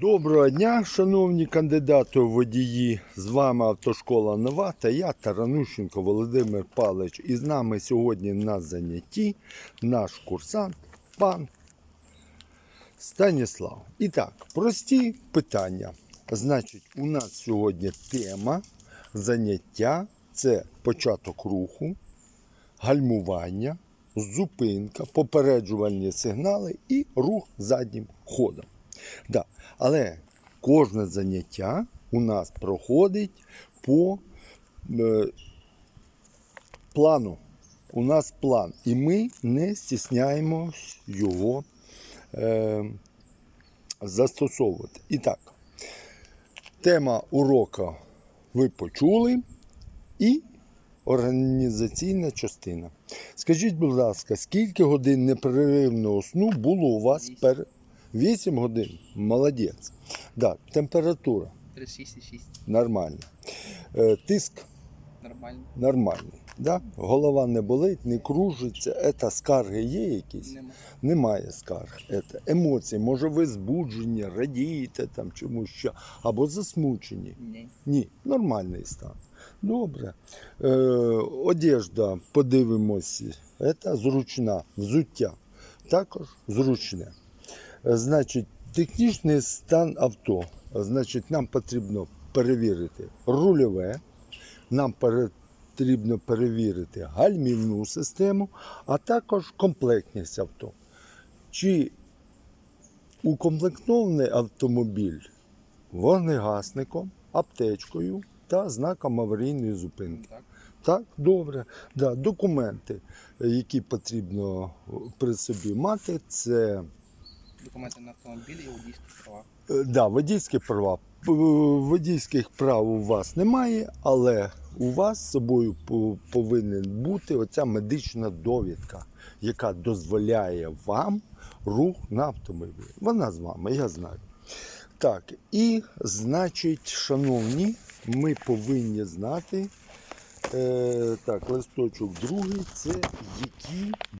Доброго дня, шановні кандидати у водії. З вами автошкола Нова та я, Таранущенко Володимир Павлович. І з нами сьогодні на занятті наш курсант, пан Станіслав. І так, прості питання. Значить, у нас сьогодні тема заняття це початок руху, гальмування, зупинка, попереджувальні сигнали і рух заднім ходом. Да. Але кожне заняття у нас проходить по е, плану. У нас план, і ми не стісняємось його е, застосовувати. І так, тема уроку ви почули і організаційна частина. Скажіть, будь ласка, скільки годин непреривного сну було у вас Вісім. пер... 8 годин. Молодець. Да, температура 36,6. нормальна. Е, тиск Нормально. нормальний. Да? Голова не болить, не кружиться. Це скарги є якісь? Нема. Немає скарг. Це емоції. Може, ви збуджені, радієте там чомусь ще, або засмучені. Ні. Ні, нормальний стан. Добре. Е, одежда, подивимося, це зручна, взуття. Також зручне. Значить, технічний стан авто. Значить, нам потрібно перевірити рульове, нам потрібно перевірити гальмівну систему, а також комплектність авто. Чи укомплектований автомобіль вогнегасником, аптечкою та знаком аварійної зупинки. Так. Добре. Да, документи, які потрібно при собі мати, це Документи на автомобіль і водійські права. е, да, водійські права. Водійських прав у вас немає, але у вас з собою по- повинен бути оця медична довідка, яка дозволяє вам рух на автомобілі. Вона з вами, я знаю. Так, і значить, шановні, ми повинні знати. Е, так, листочок другий це які